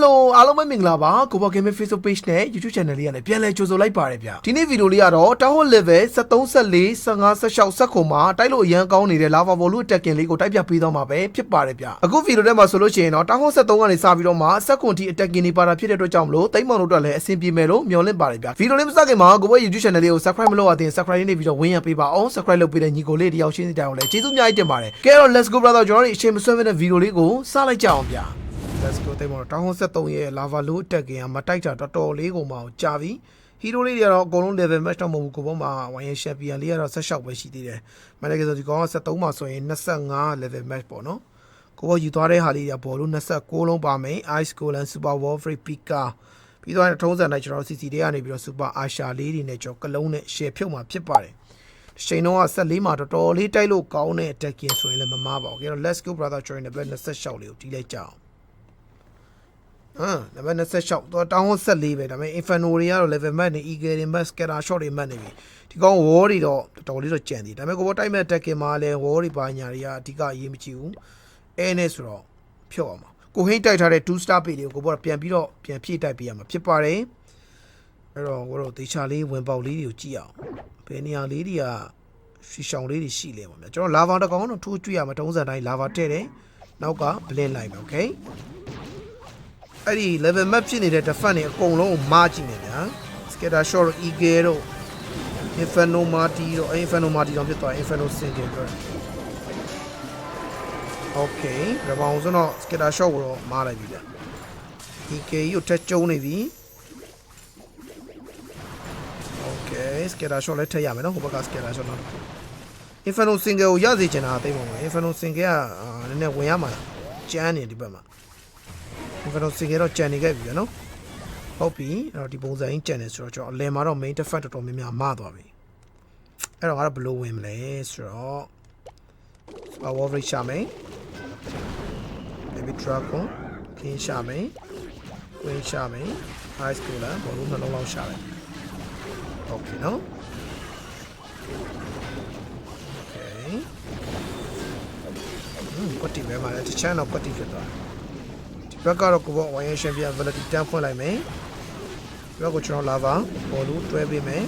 Hello အားလုံးပဲမင်္ဂလာပါကိုဘော Game Facebook Page နဲ့ YouTube Channel လေးကနေပြန်လည်ကြိုဆိုလိုက်ပါရဗျာဒီနေ့ဗီဒီယိုလေးကတော့ Tower Level 73 74 15 16 19မှာတိုက်လို့အရန်ကောင်းနေတဲ့ Lava Ball လို့ Tekken လေးကိုတိုက်ပြပေးတော့မှာပဲဖြစ်ပါတယ်ဗျာအခုဗီဒီယိုထဲမှာဆိုလို့ရှိရင်တော့ Tower 73ကနေစပြီးတော့မှစက်ကွန်တီ Tekken နေပါတာဖြစ်တဲ့အတွက်ကြောင့်မလို့တိတ်မောင်တို့အတွက်လည်းအဆင်ပြေမယ်လို့မျှော်လင့်ပါတယ်ဗျာဗီဒီယိုလေးမစခင်မှာကိုဘော YouTube Channel လေးကို Subscribe မလုပ်ရသေးရင် Subscribe လေးနေပြီးတော့ဝင်ရပေးပါအောင် Subscribe လုပ်ပေးတဲ့ညီကိုလေးတယောက်ရှင်းစီတိုင်အောင်လည်းကျေးဇူးအများကြီးတင်ပါတယ်ကဲတော့ Let's go brother ကျွန်တော်တို့အချိန်မဆွဲမဲ့တဲ့ဗီဒီယိုလေးကိုစလိုက်ကြအောင်ဗျာ let's go တိတ်မောတောင်းဟော73ရဲ့ lava low အတက်ကင်ကမတိုက်တာတော်တော်လေးကုန်ပါအောင်ကြာပြီဟီရိုလေးတွေကတော့အကုန်လုံး level match တော့မဟုတ်ဘူးကိုပေါ့မှာဝိုင်းရ champion လေးကတော့16ပဲရှိသေးတယ်မန်နေဂျာဆိုဒီကောင်က73မှာဆိုရင်25 level match ပေါ့နော်ကိုပေါ့ယူသွားတဲ့ဟာလေးတွေကပေါ်လို့26လုံးပါမယ် ice golem super warfare pika ပြီးတော့ထုံးစံတိုင်းကျွန်တော် CC တွေကနေပြီးတော့ super asha လေးတွေနဲ့ကျွန်တော်ကလုံးနဲ့ share ဖြုတ်မှာဖြစ်ပါတယ်ချိန်တော့14မှာတော်တော်လေးတိုက်လို့ကောင်းတဲ့ attacking ဆိုရင်လည်းမမားပါဘူး။ကြတော့ let's go brother join တဲ့ဘက်26လေးကိုတီးလိုက်ကြအောင်။ ဟမ်နံပါတ်26တော့တောင်း14ပဲဒါပေမဲ့ inferno တွေကတော့ level max နဲ့ eagle တွေ max scatter shot တွေ max နေပြီ။ဒီကောင် wall တွေတော့တော်တော်လေးတော့ကြံသေးတယ်။ဒါပေမဲ့ကိုဘောတိုက်မဲ့ attacking မှာလည်း wall တွေပါညာတွေကအဓိကအရေးမကြီးဘူး။အဲနဲ့ဆိုတော့ဖြုတ်အောင်ပါ။ကိုဟိန်းတိုက်ထားတဲ့2 star page တွေကိုကိုဘောကပြန်ပြီးတော့ပြန်ဖြည့်တိုက်ပေးရမှာဖြစ်ပါတယ်။အဲ့တော့ကိုတော့တေချာလေးဝင်ပေါက်လေးတွေကိုကြည့်အောင်။ဘယ်နေရာလေးတွေကရှီရှောင်းလေးတွေရှိလဲပါဗျာကျွန်တော်လာဗာတစ်ကောင်တော့ထိုးကြည့်ရမှာတုံးစံတိုင်းလာဗာတဲ့တယ်နောက်က blend လိုက်မယ် okay အဲ့ဒီ level map ဖြစ်နေတဲ့ defense တွေအကုန်လုံးကိုမားကြည့်နေဗျာ scatter shot တို့ eagle တို့ inferno marty တို့ inferno marty တော့ဖြစ်သွား inferno single တို့ okay ဒါပေမဲ့ဆိုတော့ scatter shot ကိုတော့မားလိုက်ပြီဗျာ eagle ကြီးကိုထက်ကျုံနေပြီ okay scatter shot လည်းထည့်ရမယ်နော်ဟိုဘက်က scatter shot နော် Inferno single ကိုရစေချင်တာသိမှာမဟုတ် Inferno single ကအာနည်းနည်းဝင်ရမှာလားကျန်းနေဒီဘက်မှာ Inferno single တော့ကြံနေခဲ့ပြီဗျနော်ဟုတ်ပြီအဲ့တော့ဒီပုံစံကြီးကြံနေဆိုတော့ကျွန်တော်အလယ်မှာတော့ main defense တော်တော်များများမသွားပြီအဲ့တော့ငါတို့ဘယ်လိုဝင်မလဲဆိုတော့ Super Wolverine ရှာမယ် Baby Dragon King ရှာမယ် Queen ရှာမယ် High Schooler ဘောလုံးနှလုံးလောက်ရှာတယ် Okay နော် Okay ဟင်းကွက်တီပဲမှာလည်းတချမ်းတော့ကွက်တီဖြစ်သွားတယ်ဒီ ဘက်ကတော့ကိုဘောဝိုင်းရရှင်ပြန် ability တန်းဖွင့်လိုက်မယ်ဒီဘက်ကိုကျွန်တော်လာပါဘောလုံးတွဲပေးမယ်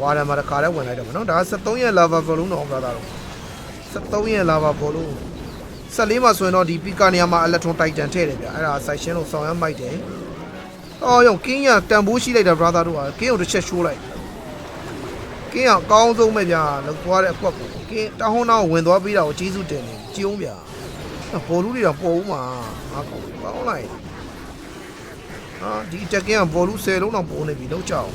ဝါရမှာတခါလဲဝင်လိုက်တော့မယ်နော်ဒါ73ရဲ့ lava ဘောလုံးတော့ brother တော့73ရဲ့ lava ဘောလုံး14မှာဆိုရင်တော့ဒီ pika နေရာမှာ electron titan ထည့်တယ်ဗျအဲ့ဒါ section လို့ဆောင်ရမ်းမိုက်တယ်အော်ရောကင်းရတန်ဖိုးရှိလိုက်တာ brother တို့ကကင်းကိုတစ်ချက်ရှိုးလိုက်ကင်းအောင်အကောင်းဆုံးပဲဗျာလောက်သွားတဲ့အကွက်ကိုကင်းတောင်းဟောင်းတော့ဝင်သွားပြီးတာကိုကျေးဇူးတင်နေကြည်အောင်ဗျာ ဘောလူတွေတော့ပေါ်ဦးမှာငါကောင်းကောင်းလိုက်ဟာဒီတက်ကင်းကဘောလူ10လုံးတော့ပေါ်နေပြီလောက်ကြအောင်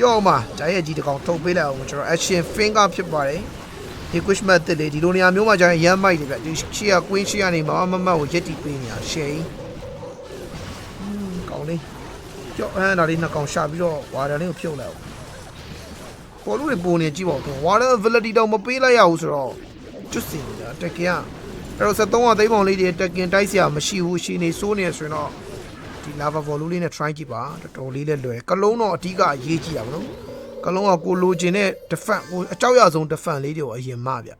ယောမဂျာရဲ့ကြီးတကောင်ထုတ်ပေးလိုက်အောင်ကျွန်တော် action finger ဖြစ်ပါတယ်ဒီ quick match တက်လေဒီလိုနေရာမျိုးမှာဂျာရဲ့ရမ်းမိုက်တယ်ဗျဒီရှီယာ queen ရှီယာနေမှာမမတ်ကိုရက်တီပေးနေတာရှယ်ကောင်းလေးကြောက်ဟန်ဒါလေးနှစ်ကောင်ရှာပြီးတော့ဝါဒလေးကိုဖြုတ်လိုက်အောင်ပေါ်လူတွေပုံနေကြည့်ပါဦးဝါဒ ability တော့မပေးလိုက်ရဘူးဆိုတော့ ကျွတ်စင်နေတာတက်ကင်ကအဲ့တော့73ကသိမ်းပေါင်လေးတွေတက်ကင်တိုက်စရာမရှိဘူးရှီနေစိုးနေဆိုရင်တော့ဒီ lava volume လေးနဲ့ try ကြည့်ပါတော်တော်လေးလည်းလွယ်ကလုံးတော့အဓိကအရေးကြီးတာဗောနော်ကလုံးကကိုလိုချင်တဲ့ defense ကိုအကြောက်ရဆုံး defense လေးတွေကိုအရင်မှဗျ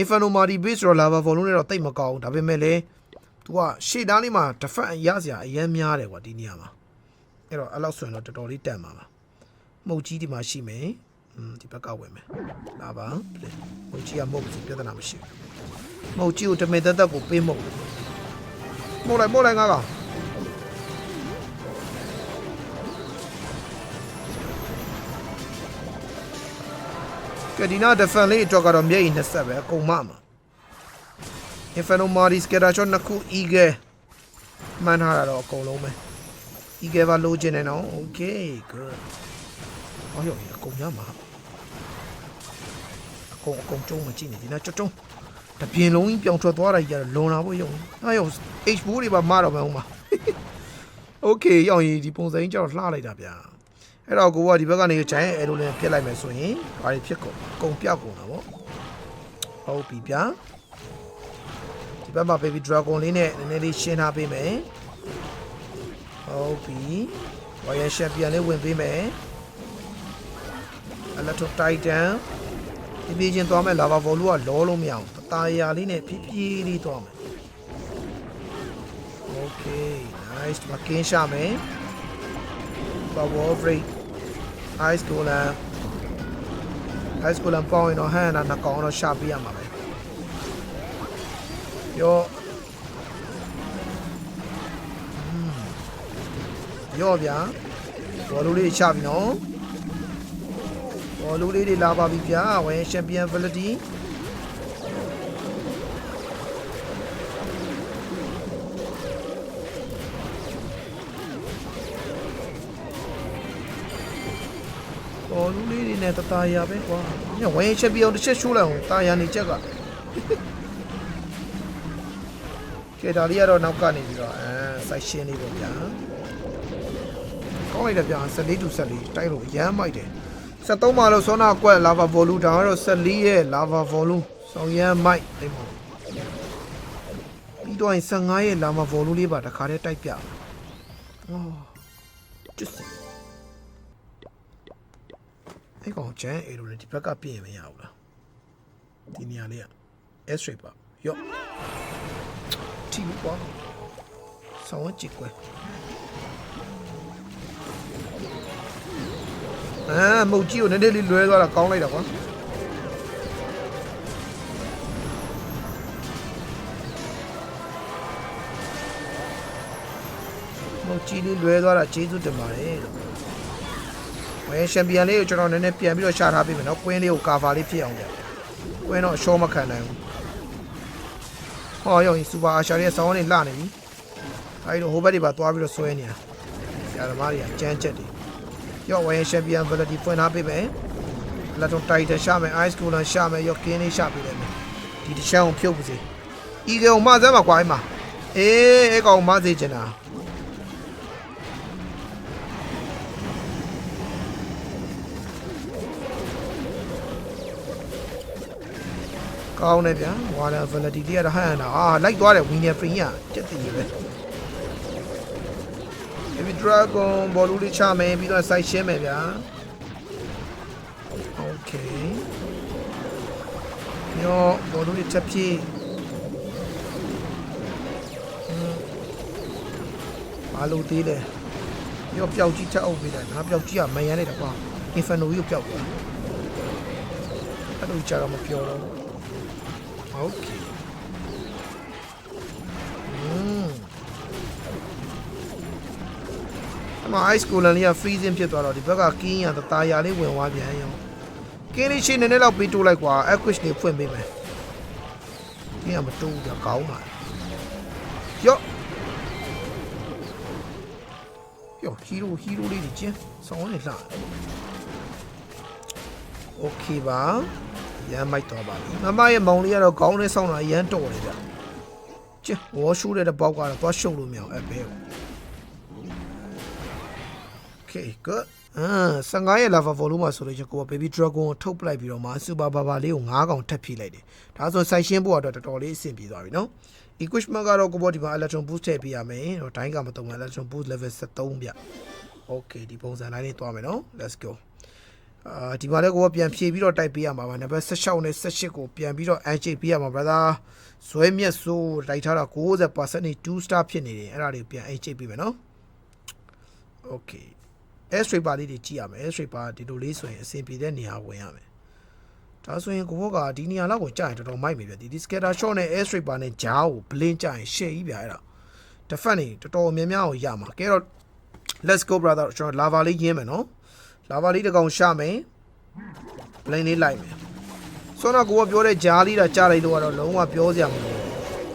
Inferno Marty base တော့ lava volume နဲ့တော့တိတ်မကောင်းဘူးဒါပေမဲ့လည်း तू ကရှေ့တန်းလေးမှာ defense ရစရာအရင်များတယ်ကွာဒီနေရာမှာအဲ့တော့အဲ့လောက်ဆိုရင်တော့တော်တော်လေးတန်ပါပါမှုတ်ကြီးဒီမှာရှိမယ်อืม ဒီဘက်ကဝင်မယ်လာပါမှုတ်ကြီးကမှုတ်စီပြဿနာမရှိဘူးမှုတ်ကြီးကိုတမေသက်သက်ကိုပေးမှုတ်မှုတ်လိုက်မှုတ်လိုက်ငါကောင်ကဒီနာ defense လေးအတွက်ကတော့မျက်ရည်20ပဲအကုန်မမှာ Inferno Mari Scatter Shot နှစ်ခု Eagle မှန်းထားတာတော့အကုန်လုံးပဲ Eagle ပါလိုချင်တယ်နော် Okay good အော်ရောအကုန်ရမှာအ ကုန်အကုန်ကျုံးမကြည့်နေဒီနာကျွတ်ကျုံးတပြင်းလုံးကြီးပြောင်းထွက်သွားတာကြီးကတော့လွန်လာဖို့ယုံအားရော H4 တွေပါမတော့မယ်ဟုတ်မှာ Okay ရောင်ကြီးဒီပုံစံကြီးကျတော့လှလိုက်တာဗျာအဲ့တော့ကိုကဒီဘက်ကနေဂျိုင်းအဲလိုလည်းပြစ်လိုက်မယ်ဆိုရင်ဘာတွေဖြစ်ကုန်အကုန်ပြောက်ကုန်တာဗောဟုတ်ပြီဗျာဒီဘက်မှာ baby dragon လေးနဲ့နည်းနည်းလေးရှင်းထားပေးမယ်ဟုတ်ပြီ royal champion လေးဝင်ပေးမယ် electro titan ပြပြချင်းသွားမယ်လာဘာဘော်လူကလောလို့မရအောင်အตาရာလေးနဲ့ပြပြလေးသွားမယ် Okay nice မကင်းရှာမယ် power break ice cooler ice cooler ပေါင်းရင်တော့ဟန်တာနှကောင်တော့ရှာပေးရမှာပဲရောရောဗျာဘော်လူလေးရှာပြီနော် ဘောလုံးလေးတွေလာပါပြီဗျာဝယ်ချန်ပီယံဗလတီ တော်လူလေးတွေနဲ့တตาရပဲကွာညဝိုင်းချက်ပြောင်းတစ်ချက်ရှိုးလိုက်အောင်ตาရနေချက်ကကဲဒါလေးကတော့နောက်ကနေပြီးတော့အဲစိုက်ရှင်းလေးပေါ့ဗျာကောင်းလိုက်တယ်ဗျာ14တူ14တိုက်လို့ရမ်းမိုက်တယ် 73မှာလို့စောနာကွက်လာဗာဗောလူဒါကတော့14ရဲ့လာဗာဗောလူဆောင်းရမ်းမိုက်အဲ့မှာပြီးတော့ရင်15ရဲ့လာဗာဗောလူလေးပါတခါတည်းတိုက်ပြအော်ကျစ်အဲ့ကောင်ချမ်းအေလိုလေဒီဘက်ကပြင်မရဘူးလားဒီနေရာလေးက S shape ပါရော့တီးပွားဆောင်းကြည့်ကွယ် အာမုတ်ကြီးကိုနည်းနည်းလေးလွဲသွားတာကောင်းလိုက်တာကွာမုတ်ကြီးလေးလွဲသွားတာကျေးဇူးတင်ပါတယ်လို့ဝယ်ချန်ပီယံလေးကိုကျွန်တော်နည်းနည်းပြန်ပြီးတော့ရှာထားပေးမယ်နော်ကွင်းလေးကိုကာဗာလေးဖြစ်အောင်ကြကွင်းတော့အရှောမခံနိုင်ဘူးဟောရောစူပါအာရှာရဲ့ဆောင်းလေးလှနေပြီအဲဒီတော့ဟိုဘက်တွေပါသွားပြီးတော့ဆွဲနေတာဆရာသမားတွေကကြမ်းချက်တယ် ရောဝယ်ချန်ပီယံဗလတီဖွင့်ထားပေးမယ်လက်တော့တိုက်တယ်ရှာမယ် ice cooler ရှာမယ်ရောကင်းလေးရှာပေးတယ်မယ်ဒီတစ်ချမ်းကိုဖြုတ်ပါစေဤကောင်မစမ်းမှာကွာအိမ်မှာအေးအဲ့ကောင်မစေချင်တာကောင်းတယ်ဗျာဝါလာဗလတီတီကတော့ဟန်တာအာလိုက်သွားတယ်ဝီနီယာဖရင်ကတက်တည်ရပဲ Heavy Dragon ဘောလုံးလေးချမယ်ပြီးတော့စိုက်ရှင်းမယ်ဗျာ Okay ညောဘောလုံးလေးချက်ပြေးဘာလို့သေးလဲရောပျောက်ကြီးချက်အုပ်ပေးတယ်ငါပျောက်ကြီးကမယမ်းနေတာကွာ Inferno ကြီးကိုပျောက်သွားအဲ့လိုကြတော့မပြောတော့ဘူး Okay. မအိုက်စကိုလန်လေးက freezing ဖြစ်သွားတော့ဒီဘက်ကကင်းရတတာယာလေးဝင်သွားပြန်ရောကင်းလေးရှိနေနေတော့ပေးတိုးလိုက်ကွာ aquish လေးဖွင့်ပေးမယ်ကင်းကမတိုးဘူးကြာကောင်းပါရော့ရော့ဟီးရိုးဟီးရိုးလေးကြီးကျင်းဆောင်းနေလာ okay ပါရမ်းမိုက်တော့ပါပြီမမရဲ့မောင်လေးကတော့ခေါင်းနဲ့ဆောင်းတာရမ်းတော်တယ်ဗျကျင်းဝေါ်ရှူးတဲ့ဘောက်ကတော့သွားရှုပ်လို့မရအောင်အဘဲကို Okay good အာ15ရဲ့ lava volume မှာဆိုလို့ချင်းကိုက baby dragon ကိုထုတ်ပလိုက်ပြီးတော့မှ super baba လေးကို9កောင်ထပ်ဖြည့်လိုက်တယ်ဒါဆိုစိုက်ရှင်းဖို့ကတော့တော်တော်လေးအဆင်ပြေသွားပြီနော် equipment ကတော့ကိုဘောဒီမှာ electron boost ထည့်ပေးရမယ်ဟိုတိုင်းကမတုံးဘူး electron boost level 73ဗျ Okay ဒီပုံစံတိုင်းလေးသွားမယ်နော် let's go အာဒီမှာလည်းကိုကပြန်ဖြည့်ပြီးတော့တိုက်ပေးရမှာပါနံပါတ်16နဲ့18ကိုပြန်ပြီးတော့ uncheck ပေးရမှာ brother ဇွဲမြက်ဆိုးတိုက်ထားတာ90%နဲ့2 star ဖြစ်နေတယ်အဲ့ဒါတွေပြန် uncheck ပေးမယ်နော် okay S traper လေးတွေကြည့်ရမယ် S traper ဒီလိုလေးဆိုရင်အဆင်ပြေတဲ့နေရာဝင်ရမယ်ဒါဆိုရင်ကိုဘောကဒီနေရာလောက်ကိုကြာရင်တော်တော်မိုက်ပြီဗျဒီဒီ scatter shot နဲ့ S traper နဲ့ဂျားကို blink ကြာရင် share ကြီးဗျအဲ့ဒါ defend နေတော်တော်များများကိုရမှာကဲတော့ let's go brother ကျွန်တော် lava လေးရင်းမယ်နော်လာပါလေးတစ်ကောင်ရှာမယ်ဘလိန်လေးလိုက်မယ်စောနာကိုကပြောတဲ့ဂျားလေးတာကြားလိုက်လို့ကတော့လုံးဝပြောစရာမလိုဘူး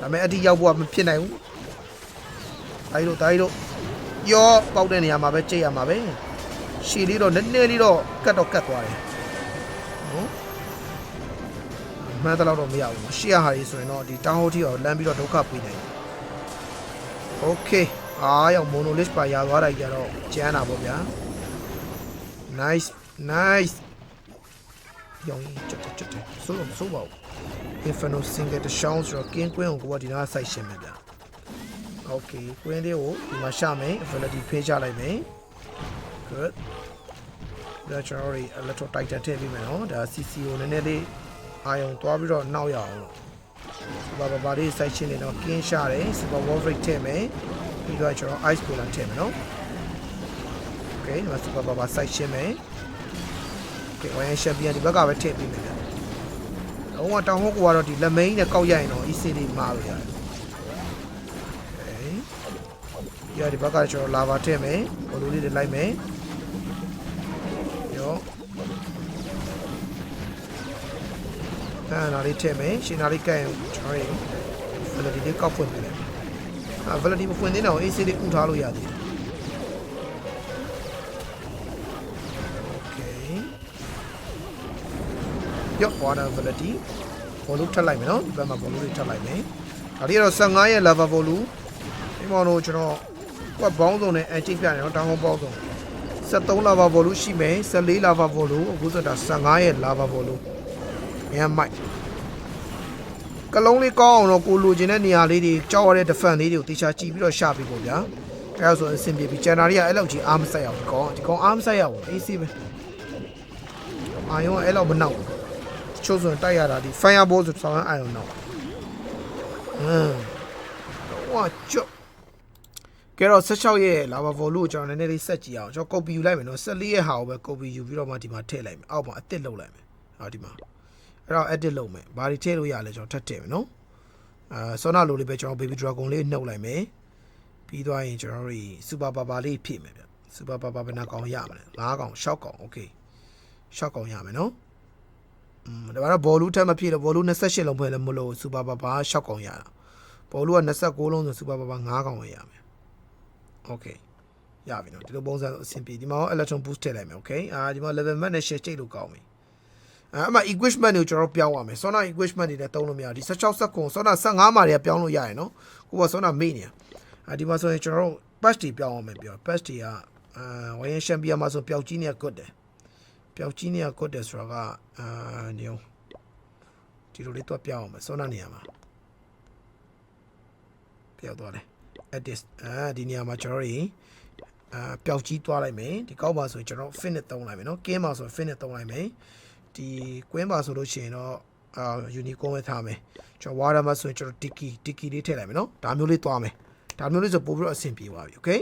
ဒါပေမဲ့အတိရောက်ဖို့ကမဖြစ်နိုင်ဘူးတိုင်းတို့တိုင်းတို့ရောပေါက်တဲ့နေရာမှာပဲကြိတ်ရမှာပဲ ရှည်လေးတော့နည်းနည်းလေးတော့ကတ်တော့ကတ်သွားတယ်နော်မှန်တယ်တော့မရဘူးရှေ့ဟာကြီးဆိုရင်တော့ဒီတောင်းဟိုတီကိုလမ်းပြီးတော့ဒုက္ခပေးနိုင်တယ်โอเคအားရောက်မိုနိုလစ်ပါရသွားတာကြီးကတော့ကျန်းတာပေါ့ဗျာ nice nice ရောင်းချက်ချက်ချက်ဆိုတော့ဆိုပါဦး inferno single တရှောင်းဆိုတော့ကင်းကွင်းကိုကိုကဒီနားဆိုက်ရှင်းမယ်ဗျ okay ကွင်းလေးကိုဒီမှာရှာမယ် ability ဖေးချလိုက်မယ် good ဒါကျွန်တော်တို့ electro titan ထည့်ပြီးမယ်နော်ဒါ CC ကိုနည်းနည်းလေးအာယုံသွားပြီးတော့နောက်ရအောင်လို့ပါပါပါလေးစိုက်ရှင်းနေတော့ကင်းရှာတယ်စပါဝေါ်ဖရိတ်ထည့်မယ်ပြီးတော့ကျွန်တော် ice cooler ထည့်မယ်နော် Okay ဒီမှာစပါပါပါစိုက်ရှင်းမယ် Okay ဝိုင်းရှက်ပြန်ဒီဘက်ကပဲထည့်ပြီးမယ်ဗျလုံးဝတောင်ဟုတ်ကွာတော့ဒီလက်မိန်နဲ့ကောက်ရရင်တော့ easy လေးမားလို့ရတယ် Okay ဒီကဒီဘက်ကကျွန်တော်လာပါထည့်မယ်ဘလိုလေးတွေလိုက်မယ် အဲ့ဒါလေးထည့်မယ်ရှင်နာလေးကဲရင်ကျွန်တော်ရေဗလဒီလေးကောက်ဖွင့်ပေးလိုက်အာဗလဒီမဖွင့်သေးတော့ AC လေးဥထားလို့ရသေးတယ် Okay ရော water ability ဘောလုံးထပ်လိုက်မယ်နော်ဒီဘက်မှာဘောလုံးတွေထပ်လိုက်မယ်ဒါလေးကတော့15ရဲ့ level ဘောလုံးဒီမောင်တို့ကျွန်တော်ကဘောင်းစုံနဲ့အန်ချိတ်ပြနေတော့တောင်းဘောင်းစုံ73 lava ဘောလုံးရှိမယ်14 lava ဘောလုံးအခုဆိုတာ15ရဲ့ lava ဘောလုံးအ ရင်မိုက်ကလုံးလေးကောင်းအောင်တော့ကိုလိုချင်တဲ့နေရာလေးတွေကြောက်ရတဲ့ defense လေးတွေကိုတေချာကြည့်ပြီးတော့ရှာပြီးပေါ့ဗျာအဲဒါဆိုအဆင်ပြေပြီကျန်တာတွေကအဲ့လောက်ကြီးအားမဆက်ရဘူးဒီကောင်ဒီကောင်အားမဆက်ရဘူးအေးဆေးပဲအာယုံကအဲ့လောက်မနောက်ဘူးချို့ဆိုရင်တိုက်ရတာဒီ fireball ဆိုဆောင်းအိုင်အောင်တော့ဟမ်ဝါချော့ကဲတော့16ရဲ့ lava vol လို့ကျွန်တော်နည်းနည်းလေးဆက်ကြည့်အောင်ကျွန်တော် copy ယူလိုက်မယ်နော်14ရဲ့ဟာကိုပဲ copy ယူပြီးတော့မှဒီမှာထည့်လိုက်မယ်အောက်မှာအစ်စ်လုပ်လိုက်မယ်ဟောဒီမှာ အဲ့တော့ edit လုပ်မယ်ဘာတွေထည့်လို့ရလဲကျွန်တော်ထပ်ထည့်မယ်နော်အာဆောနာလိုလေးပဲကျွန်တော် baby dragon လေးနှုတ်လိုက်မယ်ပြီးသွားရင်ကျွန်တော်တို့ super papa လေးဖြည့်မယ်ဗျ super papa ဘယ်နှကောင်ရမလဲ၅ကောင်၆ကောင် okay ၆ကောင်ရမယ်နော်อืมဒါကတော့ဘောလုံးထက်မဖြည့်တော့ဘောလုံး28လုံးဖွဲ့လည်းမလို့ super papa 6កောင်ရတာဘောလုံးက29လုံးဆို super papa 5កောင်ပဲရမယ် okay ရပြီနော်ဒီလိုပုံစံဆိုအဆင်ပြေဒီမှာ electron boost ထည့်လိုက်မယ် okay အာဒီမှာ level map နဲ့ share ချိန်လို့ကောင်းပြီ အဲအမှ equipment တွေကိုကျွန်တော်ပြောင်းရမယ် Sona equipment တွေလည်းတုံးလို့မရဒီ16စက္ကွန် Sona 15မှာတွေကပြောင်းလို့ရရနော်ကိုက Sona မေ့နေအာဒီမှာဆိုရင်ကျွန်တော်တို့ patch တွေပြောင်းအောင်မယ်ပြော patch တွေကအာဝိုင်း champion မှာဆိုပျောက်ကြီးနေ good တယ်ပျောက်ကြီးနေရကွတ်တယ်ဆိုတော့ကအာညုံဒီလိုလေးတော့ပြောင်းအောင်မယ်စောနာနေရာမှာပျောက်သွားတယ် edit အာဒီနေရာမှာကျွန်တော်တို့အာပျောက်ကြီးသွားလိုက်မယ်ဒီကောက်ပါဆိုရင်ကျွန်တော် finish သုံးလိုက်မယ်နော်ကင်းပါဆိုရင် finish သုံးလိုက်မယ် ဒီ queen ပါဆိုလို့ရှိရင်တော့အာ unicorn ပဲထားမယ်ကျွန်တော် water မှာဆိုရင်ကျွန်တော် tiki tiki လေးထည့်လိုက်မယ်နော်ဒါမျိုးလေးသွားမယ်ဒါမျိုးလေးဆိုပို့ပြီးတော့အဆင်ပြေပါပြီ okay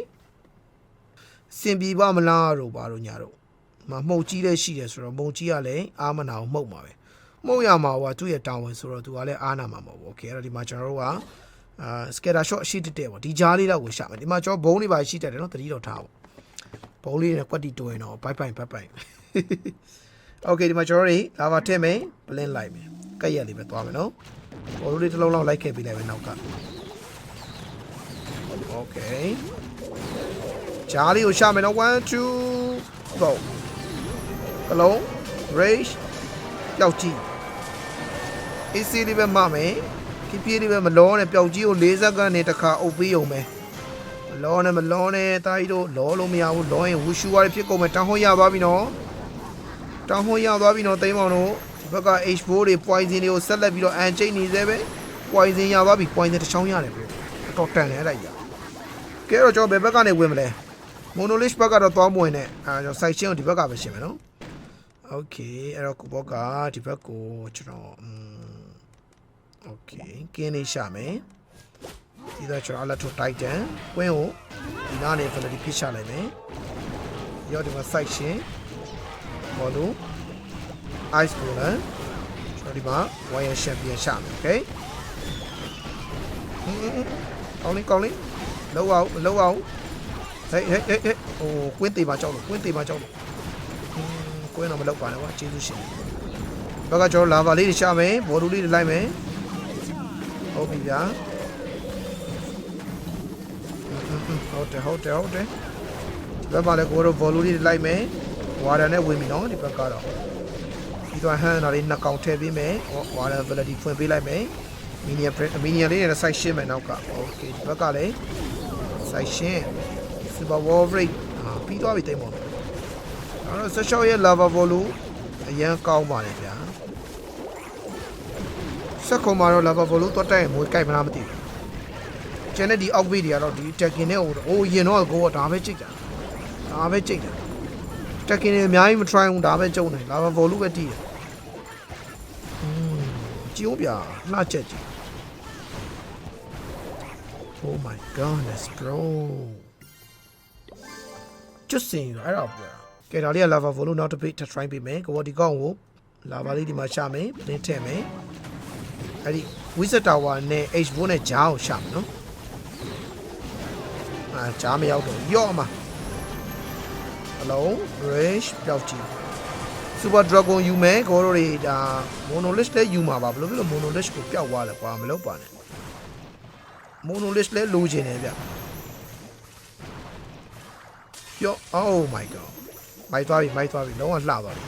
အဆင်ပြေပါမလားတို့ပါတို့ညာတို့မမှုတ်ကြီးလည်းရှိတယ်ဆိုတော့မုံကြီးကလည်းအာမနာကိုမှုတ်ပါပဲမှုတ်ရမှာဟိုကသူ့ရဲ့တာဝန်ဆိုတော့သူကလည်းအာနာမှာမဟုတ်ဘူး okay အဲ့တော့ဒီမှာကျွန်တော်တို့ကအာ scatter shot ရှိတက်တယ်ပေါ့ဒီကြားလေးတော့ကိုရှာမယ်ဒီမှာကျွန်တော်ဘုံလေးပါရှိတက်တယ်နော်တတိတော်ထားပေါ့ဘုံလေးနဲ့ကွက်တီတွင်တော့ဘိုက်ပိုင်ဘိုက်ပိုင် Okay ဒီမှာကျွန်တော်တို့လာပါထည့်မယ်ပလင်းလိုက်မယ်ကက်ရက်လေးပဲသွားမယ်နော်ဘောလုံးလေးတစ်လုံးလောက်လိုက်ခဲ့ပြီးလိုက်မယ်နောက်က Okay ကြားလေးကိုရှာမယ်နော်1 2 go ကလုံး rage ပျောက်ကြည့် AC လေးပဲမှမယ်ပြပြလေးပဲမလောနဲ့ပျောက်ကြီးကို၄စက္ကန့်နဲ့တစ်ခါအုပ်ပေးုံပဲမလောနဲ့မလောနဲ့တာကြီးတို့လောလို့မရဘူးလောရင်ဝူရှူရဖြစ်ကုန်မယ်တန်းဟောရပါပြီနော် တောင်းဟွန်းရသွားပြီနော်သိမ်းမောင်တို့ဒီဘက်က H4 တွေ poison တွေကိုဆက်လက်ပြီးတော့အန်ချိတ်နေသေးပဲ poison ရသွားပြီ poison တစ်ချောင်းရတယ်ပြောတော်တန်တယ်အဲ့ဒါကြီးကဲတော့ကျွန်တော်ဘယ်ဘက်ကနေဝင်မလဲ monolish ဘက်ကတော့သွားမဝင်နဲ့အဲကျွန်တော် site chain ကိုဒီဘက်ကပဲရှင်းမယ်နော် okay အဲ့တော့ကိုဘောကဒီဘက်ကိုကျွန်တော်อืม okay ကင်းလေးရှာမယ်ဒီတော့ကျွန်တော်အလက်ထို titan ကွင်းကိုဒီနားနေ validity ဖြစ်ရှာလိုက်မယ်ရောဒီမှာ site chain ဘောလုံး ice cooler ကျွန်တော်ဒီမှာ wire champion ရှာမယ် okay ကောင်းလေးကောင်းလေးလောက်အောင်မလောက်အောင်ဟေးဟေးဟေးဟေးဟိုကွင်းသေးမှာကြောက်လို့ကွင်းသေးမှာကြောက်လို့อืมကွင်းတော့မလောက်ပါနဲ့ကွာကျေးဇူးရှင်ဘက်ကကျွန်တော်လာဗာလေးတွေရှာမယ်ဘော်လူလေးတွေလိုက်မယ်ဟုတ်ပြီဗျာဟုတ်တယ်ဟုတ်တယ်ဟုတ်တယ်ဒီဘက်မှာလည်းကိုတို့ဘော်လူလေးတွေလိုက်မယ် ဝါဒန်နဲ့ဝင်ပြီနော်ဒီဘက်ကတော့ဒီတော့ဟန်နာလေးနှစ်ကောင်ထည့်ပေးမယ်ဝါဒန်ဗလဒီဖွင့်ပေးလိုက်မယ်မီနီယမီနီယလေးနဲ့စိုက်ရှင်းမယ်နောက်ကโอเคဒီဘက်ကလည်းစိုက်ရှင်း Super War Break ဟာပြီးသွားပြီတိတ်မော်အဲ့တော့ဆက်ရှော့ရဲ့ lava ball လို့အရန်ကောင်းပါလေဗျာဆက်ခုံမှာတော့ lava ball လို့တော့တက်ရင်မွေးကြိုက်မလားမသိဘူးကျန်တဲ့ဒီအောက်ဘေးတွေကတော့ဒီ Tekken နဲ့ဟိုဟိုရင်တော့ကိုကဒါပဲကြိတ်တာဒါပဲကြိတ်တာ Tekken တွေအများကြီးမ try ဘူးဒါပဲကြုံတယ် lava ball လို့ပဲတည်တယ်อืมကြည့်ဦးဗျာလှချက်ကြည့် Oh my goodness bro ကျွတ်စင်ရအဲ့တော့ပြောတာကဲဒါလေးက lava flow လို့နောက်တစ်ပိတ်ထပ် try ပေးမယ်ကိုဒီကောင်းကို lava လေးဒီမှာရှာမယ်နင်းထည့်မယ်အဲ့ဒီ wizard tower နဲ့ h bone နဲ့ဂျားကိုရှာမယ်နော်အာဂျားမရောက်တော့ယော့မှာ hello bridge ပျောက်ကြည့် super dragon ယူမယ်ကိုတို့တွေဒါ monolith လည်းယူမှာပါဘယ်လိုဖြစ်လို့ monolith ကိုပျောက်သွားလဲကွာမလုပ်ပါနဲ့ monolith လည်းလိုချင်တယ်ဗျပြော oh my god မိုက်သွားပြီမိုက်သွားပြီလုံးဝလှသွားပြီ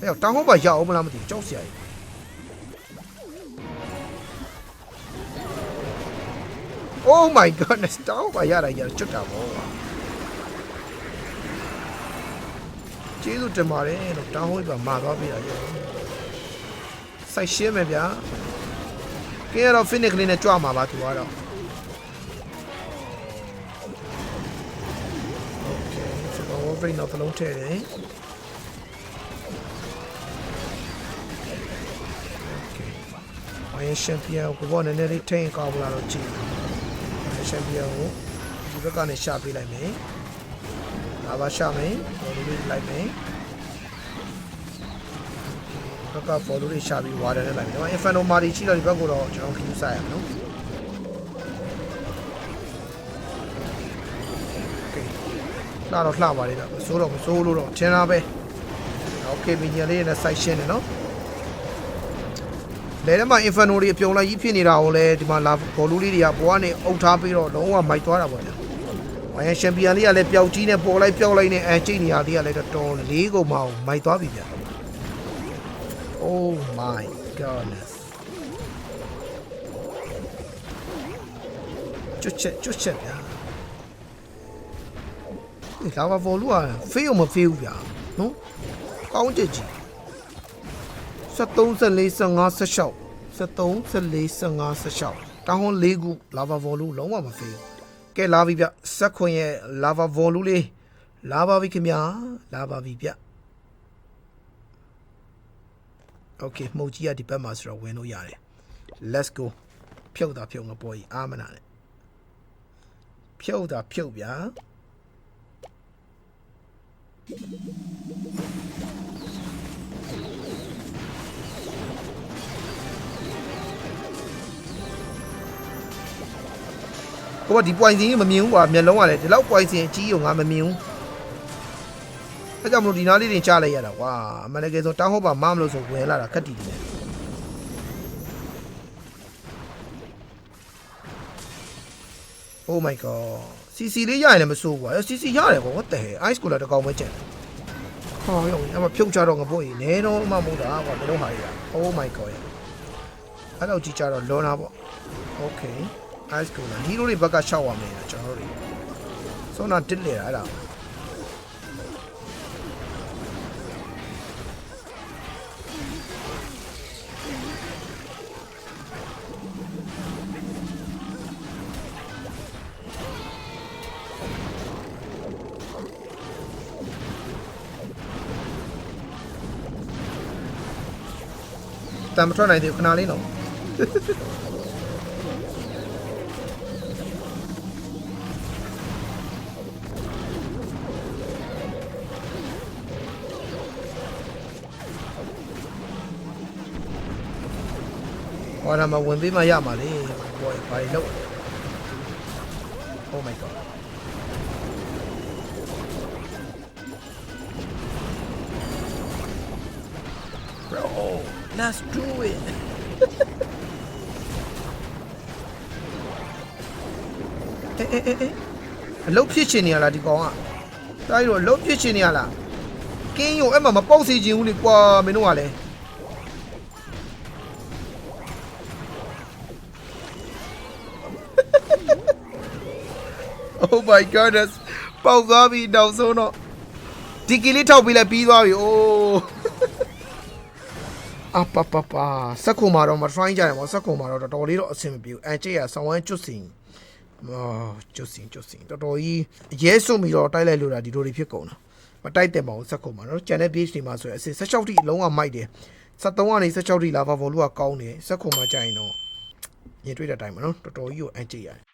အဲ့တော့တောင်းဟုတ်ပါရောက်အောင်မလားမသိဘူးကြောက်စရာကြီး Oh my goodness တောင်းဟုတ်ပါရတာရချွတ်တာပေါ့ ကွာကျေးဇူးတင်ပါတယ်လို့တောင်းဟုတ်ပါမာသွားပြီလားရောစိုက်ရှင်းမယ်ဗျာကဲရတော့ finish ကလေးနဲ့ကြွမှာပါသူကတော့ Okay ဆိုတော့ Wolverine တော့တစ်လုံးထည့်တယ် Okay ဝိုင်းချန်ပီယံကိုဘောနည်းနည်းလေးထိန်ကောင်းလာတော့ကြည့်ချန်ပီယံကိုဒီဘက်ကနေရှာပေးလိုက်မယ် ဒါပါရှာမယ်ဘောလေးလေးလိုက်မယ်ဘက်ကဘောလေးလေးရှာပြီးဝါတယ်နဲ့လိုက်မယ်ဒီမှာ Inferno Mari ရှိတော့ဒီဘက်ကိုတော့ကျွန်တော်ခီးဆိုင်ရအောင်နော် လှတော့လှပါလေတော့မစိုးတော့မစိုးလို့တော့ထင်တာပဲโอเคမီနီယလေးနဲ့ site ရှင်းတယ်နော်လဲထဲမှာ inferno တွေအပြုံလိုက်ကြီးဖြစ်နေတာကိုလည်းဒီမှာလာဘောလူလေးတွေကဘောကနေအုပ်ထားပြီးတော့လုံးဝမိုက်သွားတာပေါ့ဗျာ ဝိုင်းချန်ပီယံလေးကလည်းပျောက်ကြီးနဲ့ပေါ်လိုက်ပျောက်လိုက်နဲ့အဲကျိတ်နေရလေးကလည်းတော်တော်လေးကုန်မအောင်မိုက်သွားပြီဗျာ Oh my goodness ကျွတ်ချက်ကျွတ်ချက်ဗျာဒီလာဗာဘောလူကဖေးအောင်မဖေးဘူးဗျာနော်ကောင်းကြည့်ကြည့်73 74 56 73 74 56တောင်းဟွန်၄ခုလာဗာဘောလူလုံးဝမဖေးဘူး ကဲလာပြီဗျစက်ခွင်ရဲ့လာဗာဘောလူလေးလာပါပြီခင်ဗျာလာပါပြီဗျโอเคမှုတ်ကြီးကဒီဘက်မှာဆိုတော့ဝင်လို့ရတယ် let's go ဖြုတ်တာဖြုတ်ငပေါ်ကြီးအာမနာနဲ့ဖြုတ်တာဖြုတ်ဗျာ ကိုကဒီ point စီမမြင်ဘူးကွာမျက်လုံးကလည်းဒီလောက် point စီအကြီးကိုငါမမြင်ဘူးအဲကြောင့်မလို့ဒီနားလေးတင်ချလိုက်ရတာကွာအမှန်တကယ်ဆိုတောင်းဟုတ်ပါမမလို့ဆိုဝင်လာတာခက်တီတီနဲ့ Oh my god CC လေးရရင်လည်းမစိုးကွာ CC ရတယ်ကွာ what the hell ice cooler တစ်ကောင်ပဲကျန်တယ်ဟောရောအမဖြုတ်ချတော့ငပို့ကြီးနဲတော့မှမဟုတ်တာကွာဘယ်လိုဟာရ Oh my god အဲ့တော့ကြည့်ကြတော့လွန်တာပေါ့ Okay ice cooler ဟီရိုတွေဘက်ကရှောက်ရမယ်ကျွန်တော်တို့တွေစောနာတစ်လေအဲ့ဒါတမ်းမထွက်နိုင်သေးဘူးခဏလေးတော့ ဟောဒါမှဝင်ပေးမှရမှာလေဘောဘာတွေလောက် Oh my god Bro let's do it အေးအေးအေးအလုတ်ဖြစ်ချင်နေရလားဒီကောင်ကတိုင်းတော့အလုတ်ဖြစ်ချင်နေရလားကင်းရုံအဲ့မှာမပေါက်စီခြင်းဘူးလေကွာမင်းတို့ကလည်း Oh my goodness ပေါက်သွားပြီနောက်ဆုံးတော့ဒီကီလေးထောက်ပြီးလဲပြီးသွားပြီအိုးအပပပစက်ခုမာတော့မ try ကြတယ်ဗောစက်ခုမာတော့တော်တော်လေးတော့အဆင်မပြေဘူးအန်ချေရဆောင်းဝမ်းကျွတ်စင်အာကျွတ်စင်ကျွတ်စင်တော်တော်ကြီးအရဲစွန့်ပြီးတော့တိုက်လိုက်လို့တာဒီလိုတွေဖြစ်ကုန်တာမတိုက်တယ်မအောင်စက်ခုမာနော်ကျန်တဲ့ page တွေမှာဆိုရင်အဆင်16ထိအလုံးဝမိုက်တယ်73ကနေ16ထိလာဗာဗော်လူကကောင်းတယ်စက်ခုမာကြရင်တော့မြင်တွေ့တဲ့အတိုင်းပဲနော်တော်တော်ကြီးကိုအန်ကြည့်ရတယ်